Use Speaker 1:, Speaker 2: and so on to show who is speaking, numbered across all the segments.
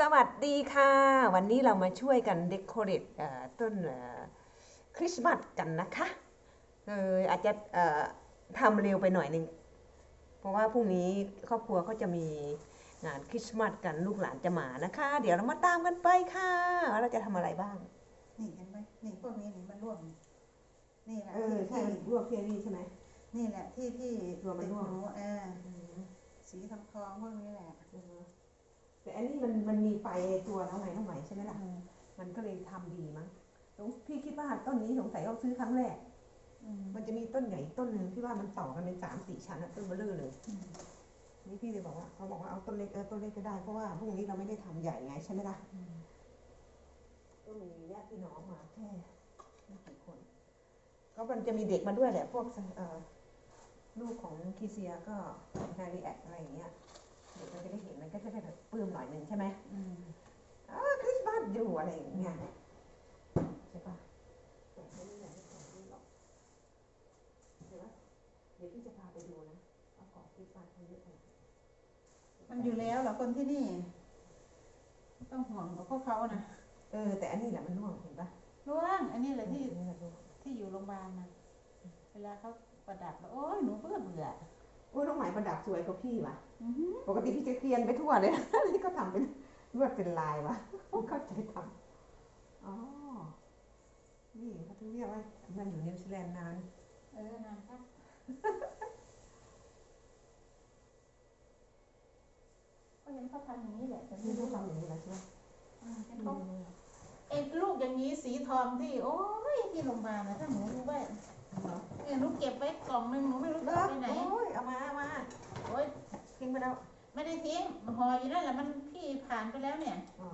Speaker 1: สวัสดีค่ะ วันนี้เรามาช่วยกันเดคอเรทต้นคริสต์มาสกันนะคะเอออาจจะเอ่อทำเร็วไปหน่อยหนึง เพราะว่าพรุ่งนี้ครอบครัวก็จะมีงานคริสต์มาสกันลูกหลานจะมานะคะ เดี๋ยวเรามาตามกันไปค่ะว่าเราจะทำอะไรบ้าง
Speaker 2: นี่เห็นไหมนี่พวกนี้นี่มันร่วงนี่แหละ
Speaker 1: เออใช่
Speaker 2: ที่
Speaker 1: ลวกเพียรี่ใช่ไหม
Speaker 2: นี่แหละที่ที่
Speaker 1: รวมมัน
Speaker 2: ติด
Speaker 1: ร่วง
Speaker 2: หนูเออสีทองทองพวกนี้แหละ
Speaker 1: แต่อันนี้มันมันมีไฟในตัวแล้วไงน้องไหมใช่ไหมล่ะ
Speaker 2: อืม
Speaker 1: มันก็เลยทำดีมั้งสงพี่คิดว่าต้นนี้สงสัยเราซื้อครั้งแรก
Speaker 2: อืม
Speaker 1: มันจะมีต้นใหญ่อีกต้นหนึ่งที่ว่ามันต่อกันเป็นสามสี่ชั้นอะต้นเบลอเลย
Speaker 2: อืม
Speaker 1: นี่พี่เลยบอกว่าเขาบอกว่าเอาต้นเล็กเออต้นเล็กก็ได้เพราะว่าพรุ่งนี้เราไม่ได้ทำใหญ่ไงใช่ไหมล่ะ
Speaker 2: อืม
Speaker 1: ก็มีญาติพี่น้องมาแค่ไม่กี่คน ก็มันจะมีเด็กมาด้วยแหละพวกเอ่อลูกของคีเซียก็นารีแอคอะไรอย่างเงี้ย เด็กมันจะได้เห็นมันก็จะได้แบบปลื้มหน่อยหนึ่งใช่ไหม
Speaker 2: อืม
Speaker 1: อ่าคริสต์มาสอยู่อะไรอย่างเงี้ยใช่ปะแต่ไม่ได้ใหญ่ไม่ขนาดนี้หรอกเดี๋ยวว่าเดี๋ยวพี่จะพาไปดูนะว่าของคริสต์มาสเขาเยอะขนาดไหน
Speaker 2: มันอยู่แล้วเหรอคนที่นี่ไม่ต้องห่วงกับพวกเขานะ
Speaker 1: เออ แต่อันนี้แหละมันร่วงเห็นปะ
Speaker 2: ร่วง อันนี้แหละที่
Speaker 1: อันนี้แหละร่วง
Speaker 2: ที่อยู่โรงพยาบาลนะเวลาเขาประดับแล้วโอ้ยหนูเบื่อเบื่อ
Speaker 1: โอ้ยน้องหมายประดับสวยกว่าพี่วะ
Speaker 2: อือหือ
Speaker 1: ปกติพี่จะเกรียนไปทั่วเลยนี่ก็ทำเป็นลวดเป็นลายวะเข้าใจทำอ๋อนี่เขาถึงเรียกว่ามันอยู่นิวซีแลนด์นาน
Speaker 2: เออนานครับก็ยังเขาทำอย่างนี้แหละแต่
Speaker 1: นี่
Speaker 2: ไม่
Speaker 1: ต้อ
Speaker 2: รู้
Speaker 1: ง
Speaker 2: หรอก
Speaker 1: ทำอย่างนี้แหละใช่ไหม
Speaker 2: อืมเห็นเขาไอ้ลูกอย่างนี้สีทองที่ โอ้ยที่โรงพยาบาลนะถ้าหนูรู้ว่า
Speaker 1: เหรอ
Speaker 2: เนี่ยหนูเก็บไว้กล่องหนึงหนูไม่รู้
Speaker 1: เหร
Speaker 2: จะ
Speaker 1: อ
Speaker 2: เอาไปไหน
Speaker 1: โอ้ยเอามาเอามา
Speaker 2: โอ้ย
Speaker 1: ทิ้งไปแล้ว
Speaker 2: ไม่ได้ทิ้งห่ออยู่นั่นแหละมันพี่ผ่านไปแล้วเนี่ย
Speaker 1: อ๋อ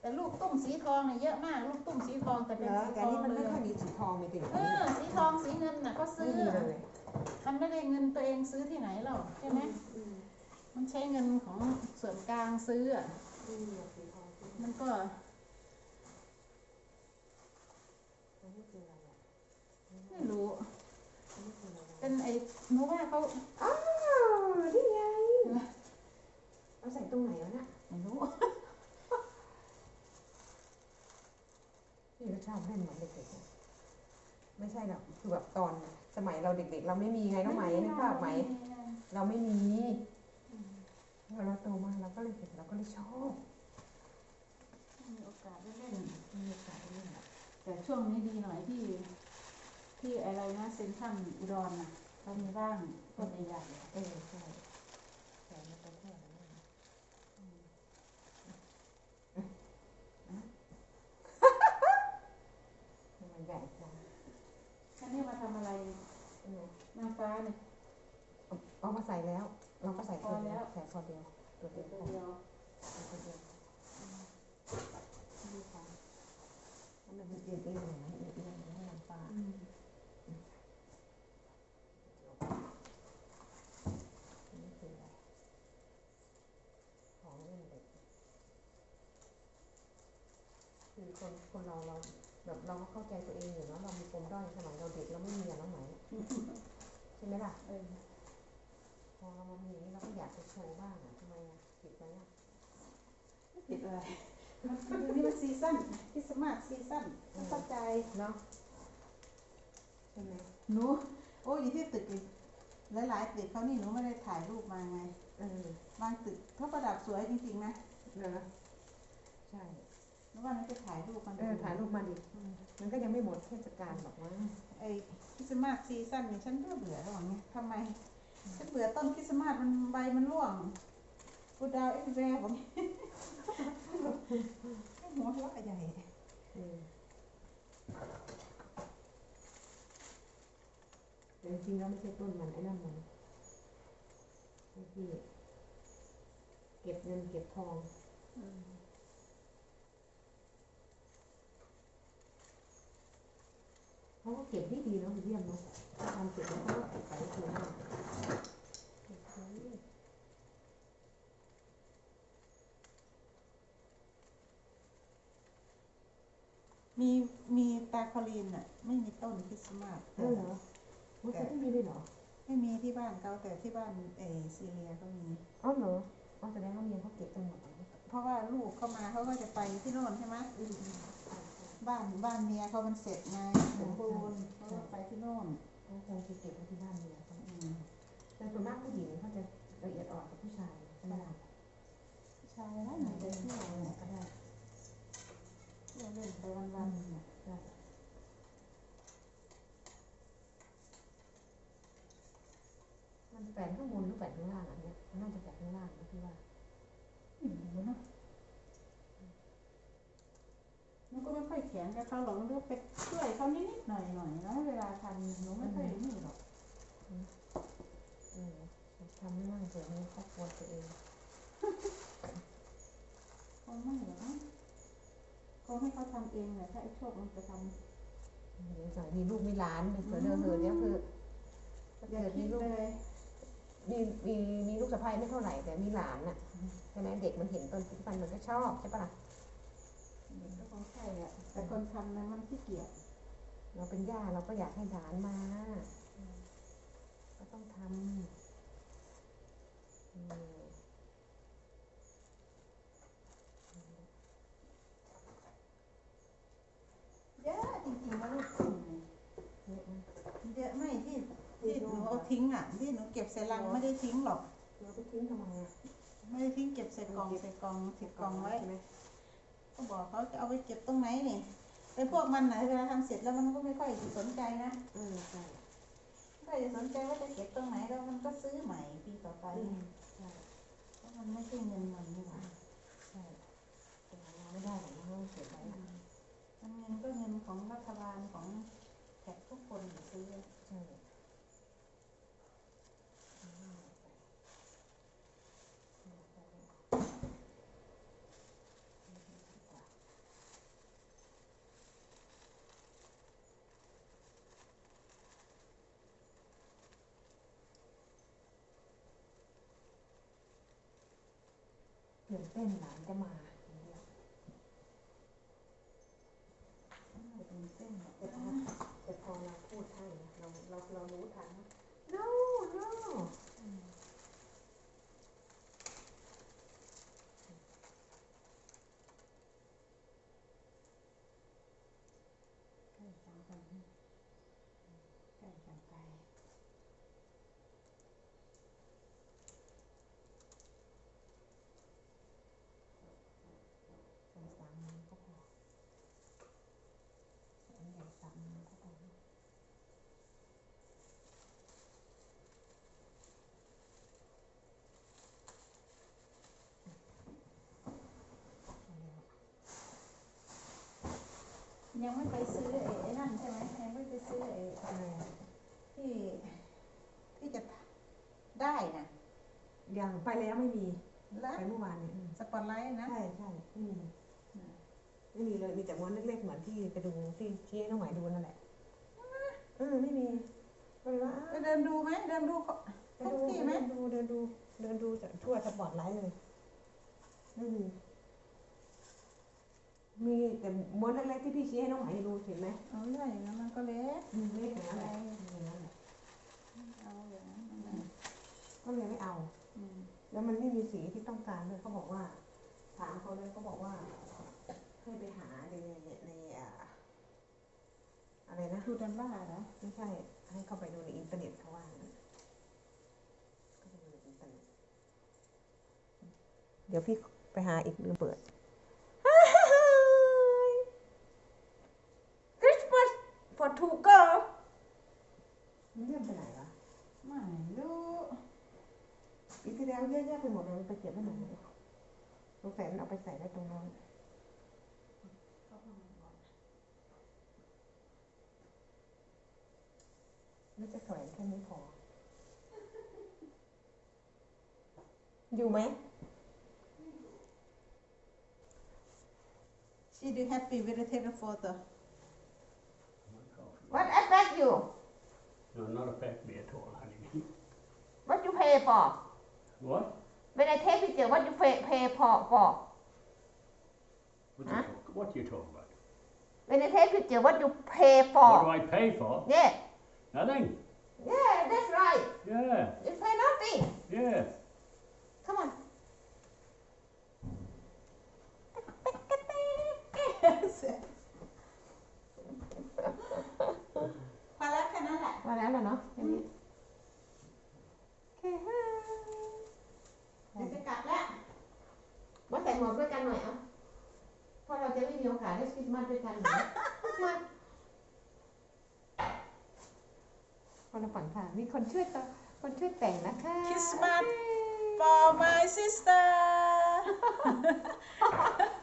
Speaker 2: แต่ลูกตุ้มสีทองเนี่ยเยอะมาก ลูกตุ้มสีทองแต่
Speaker 1: เห
Speaker 2: เป็
Speaker 1: ร
Speaker 2: น
Speaker 1: อ
Speaker 2: สี
Speaker 1: แต่
Speaker 2: ท
Speaker 1: อั
Speaker 2: อนง
Speaker 1: นี้มัน
Speaker 2: เล
Speaker 1: ไม่
Speaker 2: ย
Speaker 1: ค่อยมีสีทองมีแต่อย่าง
Speaker 2: เอ
Speaker 1: นี้
Speaker 2: อสีทองสีเงินน่ะก็ซื้
Speaker 1: ไม่
Speaker 2: อ
Speaker 1: มีเลย
Speaker 2: มันไม่ได้เงินตัวเองซื้อที่ไหนหรอกใช่ไหม
Speaker 1: อืม
Speaker 2: มันใช้เงินของส่วนกลางซื้ออะ
Speaker 1: อืมสีทองสีทอง
Speaker 2: มันก็
Speaker 1: อันนี้คืออะไรอะ
Speaker 2: ไม่รู้ เป็นไอ้หนูว่าเขา
Speaker 1: อ้าวนี่ไง เอาใส่ตรงไหนวะเนี่ย
Speaker 2: ไม่รู้
Speaker 1: พี่ก็ชอบเล่นเหมือนเด็กๆอะไม่ใช่หรอกคือแบบตอนสมัยเราเด็กๆ เราไม่มีไงน้องไหมนึกภาพไหม เราไม่มีพอเราโตมาเราก็เลยเห็นเราก็เลยชอบ
Speaker 2: มีโอกาสได้เล่น
Speaker 1: มีโอกาสได้เล่นอะ
Speaker 2: แต่ช่วงนี้ดีหน่อยที่ ที่อะไรนะเซ็นทรัลอุดรนะเขามีบ้างต้นใหญ่ๆอะ
Speaker 1: เออใช่ใส่มาตรงเท่านั้นเองทำไมใหญ่จัง
Speaker 2: อันนี้มาทำอะไร
Speaker 1: ม
Speaker 2: นางฟ้าเนี่ย
Speaker 1: เอาเอามาใส่แล้ว เราก็ใส่ตัว
Speaker 2: พอแล้
Speaker 1: เดียวใส่พอเดียวตัวเดียว
Speaker 2: ตัวเดียว
Speaker 1: ตัวเดียวนี่ค่ะมันเอียงเอียงอย่างนั้นเอียงเอียงอย่างนั้นน้ำปลา
Speaker 2: อืม
Speaker 1: นี่คืออะไรของเล่นเด็ก คือคนคนเราเราแบบเราก็เข้าใจตัวเองอยู่เนาะเรามีปมด้อยสมัยเราเด็กเราไม่มีอะน้องไหมใช่ไหมล่ะ
Speaker 2: เออ
Speaker 1: พอเรามามีอย่างนี้เราก็อยากจะโชว์บ้างอะทำไมอะผิดไหมอะ
Speaker 2: ติดอะไรมันคือนี่มันซีซั่นคริสต์มาสซีซั่นไม่เข้าใจ
Speaker 1: เนาะใช่ไหม
Speaker 2: หนูโอ้ยอยู่ที่ตึกอีกหลายๆตึกเขานี่หนูไม่ได้ถ่ายรูปมาไง
Speaker 1: เออบา
Speaker 2: งตึกเขาประดับสวยจริงๆนะ
Speaker 1: เนอะใช่
Speaker 2: หนูว่าหนูจะถ่ายรูปมัน
Speaker 1: เออถ่ายรูปมาดิ
Speaker 2: อืม
Speaker 1: มันก็ยังไม่หมดเทศกาลหรอกนะ
Speaker 2: ไอ้คริสต์มาสซีซั่นนี่ฉันเบื่อเบื่อแล้วไงทำไมฉันเบื่อต้นคริสต์มาสมันใบมันร่วงกูดาวเอ็นแวร์บอกหัวเราะใหญ่
Speaker 1: เออแต่จริงๆแล้วไม่ใช่ต้นมันไอ้นั่นมันไอ้ที่เก็บเงินเก็บทอง
Speaker 2: อืม
Speaker 1: เขาก็เก็บที่ดีเนาะเยี่ยมเนาะทำเก็บแล้วเขาก็เก็บไปคืนมาเก็บไว้
Speaker 2: มีมีตาคอลีนอะ ไม่มีต้นคริสต์มาส
Speaker 1: เออเหรอมันจะไม่มีเลยเหรอ
Speaker 2: ไม่มีที่บ้านเขาแต่ที่บ้านเออซีเรียก็มี
Speaker 1: อ๋อเหรออ๋อแสดงว่าเมียเขาเก็บไปหมดแล้ว
Speaker 2: เพราะว่าลูกเข้ามาเขาก็จะไปที่โน่นใช่ไหม บ้านบ้านเมียเขามันเสร็จไงสมบูรณ์เขาก็ไปที่โน่น
Speaker 1: เขาคงจะเก็บไว้ที่บ้านเมียเขา
Speaker 2: อืม
Speaker 1: แต่ส่วนมากผู้หญิงเขาจะละเอียดอ่อนกว่าผู้ชายใช่ไหมล่ะ
Speaker 2: ผู้ชายแล้วไหนจะเที่ยวเนี่ย
Speaker 1: ก็ได้
Speaker 2: เที่ยวเล่นไปวันๆเนี่ย
Speaker 1: ได้มันแฝงข้างบนหรือแฝงข้างล่างอันเนี้ยมันน่าจะแฝงข้างล่างนะพี่ว่า
Speaker 2: ไม่รู้เนอะมัน ก็ไม่ค่อยงกับเขาหรอกมันก็ไปช่วยเขานิดๆหน่อยๆเนาะเวลาทำหนูไม่ค่อยนี่หรอก
Speaker 1: ทำให้มั่งเกิดในครอบครัวตัวเอง
Speaker 2: คงไม่หรอกนะคงให้เขาทำเองแหละถ้าไอ้โชคมันจะท
Speaker 1: เดี๋ยวสายมีลูกมีหลานเผื่อเธอเธอเดี๋ยคือเกิดมีลูก
Speaker 2: เลย
Speaker 1: มีมีมีลูกสะใภ้ไม่เท่าไหร่แต่มีหลานน่ะใช่ไหมเด็กมันเห็นต้นฟันมันก็ชอบใช่ปะล่ะ
Speaker 2: เด็กก็คงใช่อะ แต่คนทำนะมันขี้เกียจ
Speaker 1: เราเป็นย่าเราก็อยากให้หลานมา ก็ต้องทำอืม
Speaker 2: เยอะจริงๆนะลูกคุณเนี่ย
Speaker 1: เยอะนะ
Speaker 2: เยอะไม่ที่ที่หนูเอาทิ้งอะ ที่หนูเก็บใส่ลังไม่ได้ทิ้งหรอก
Speaker 1: เราไปทิ้งทำไมอะ
Speaker 2: ไม่ได้ทิ้งเก็บใส่กล่องใส่กล่องติดกล่องไว้
Speaker 1: ใช่ไหม
Speaker 2: ก็บอกเขาจะเอาไปเก็บตรงไหนนี่เป็นพวกมันนะเวลาทำเสร็จแล้วมันก็ไม่ค่อยสนใจนะ
Speaker 1: เออใช่
Speaker 2: ไม่ค่อยจะสนใจว่าจะเก็บตรงไหนแล้วมันก็ซื้อใหม่ปีต่อไป
Speaker 1: อืมใช่
Speaker 2: เพราะมันไม่ใช่เงินมันนี่หว่า
Speaker 1: ใช่แต่เราไม่ได้หรอกนะเราเก็บไว้อะ
Speaker 2: มันเงินก็เงินของรัฐบาลของแขกทุกคนที่ซื้อ
Speaker 1: ใช่ ตื่นเต้นหลานจะมาอย่างเดียว
Speaker 2: ตื่นเต้นแบบ
Speaker 1: แต่พอแต่พอเราพูดให้นะเราเราเรารู้ทันว่า no no
Speaker 2: ใกล้จังกันใกล้จังไกล
Speaker 1: ใส่สามมือก็พออันใหญ่สามมือก็พอเอาแล้ว
Speaker 2: ยังไม่ไปซื้อไอ้นั่นใช่ไหมยังไม่ไปซื้อไอ้
Speaker 1: อะไรอะ
Speaker 2: ที่ที่จะได้นะ
Speaker 1: ยังไปแล้วไม่มี
Speaker 2: แล้ว
Speaker 1: ไปเมื่อวานเนี่ยอืม
Speaker 2: สปอตไลท์นะ
Speaker 1: ใช่ใช่ไม่มีไม่มีเลยมีแต่ม้วนเล็กๆเหมือนที่ไปดูที่ชี้ให้น้องหมายดูนั่นแหละเออไม่มีก็เลยว่า
Speaker 2: ไปเดินดูไหมเดินดูก็
Speaker 1: ไปดู
Speaker 2: ที่ไหม
Speaker 1: เดินดูเดินดูเดินดูจากทั่วสปอร์ตไลท์เลยไม่มี มีแต่ม้วนเล็กๆที่พี่ชี้ให้น้องหมายดูเห็นไหม
Speaker 2: เอาใหญ่นะมันก็เล็ก
Speaker 1: อืมเล็กอย่างนั้นแหละอย่างนั้นแหละ
Speaker 2: เอาอย่างนั้นนะ
Speaker 1: ก็เลยไม่เอา
Speaker 2: อืม
Speaker 1: แล้วมันไม่มีสีที่ต้องการด้วยเขาบอกว่า ถามเขาเลยเขาบอกว่าให้ไปหาในในในอ่าอะไรนะ
Speaker 2: ทูดันล่าเหรอ
Speaker 1: ไม่ใช่ ให้เข้าไปดูในอินเทอร์เน็ตเขาว่าอย่างนั้นเข้าไปดูในอินเทอร์เน็ตเดี๋ยวพี่ไปหาอีกลืมเปิด Christmas for two girl มันเลื่อนไปไหนวะ
Speaker 2: ไม่รู้
Speaker 1: ปีที่แล้วเยอะแยะไปหมดเลยมันไปเก็บไว้ไหนเนี่ยสงสัยมันเอาไปใส่ไว้ตรงนั้น
Speaker 2: เขาเอามาก่อน
Speaker 1: ไม่จะแขวนแค่นี้พอ อยู่ไหม
Speaker 2: She do happy with the take a photo
Speaker 1: What affect you?
Speaker 3: No, not affect me at all, honey.
Speaker 1: What you pay for?
Speaker 3: What?
Speaker 1: When I take picture, what you pay, pay for? for?
Speaker 3: What,
Speaker 1: huh?
Speaker 3: you talk, what you talking about?
Speaker 1: When I take picture, what you pay for?
Speaker 3: What do I pay for?
Speaker 1: Yeah.
Speaker 3: Nothing.
Speaker 1: Yeah, that's right.
Speaker 3: Yeah.
Speaker 1: You pay nothing.
Speaker 3: Yeah.
Speaker 1: Come on. That's it. มาสด้วยกันหรอกมาคนละฝั่งค่ะ มีคนช่วยต่อคนช่วยแต่งนะคะ
Speaker 2: คริสต์มาส for my sister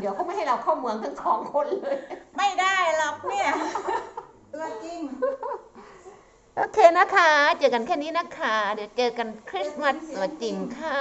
Speaker 1: เดี๋ยวเขาไม่ให้เราเข้าเมืองทั้งสองคนเลย
Speaker 2: ไม่ได้หรอกเนี่ยตัวจริง
Speaker 1: โอเคนะคะ เจอกันแค่นี้นะคะ เดี๋ยวเจอกันคริสต์มาสตัวจริงค่ะ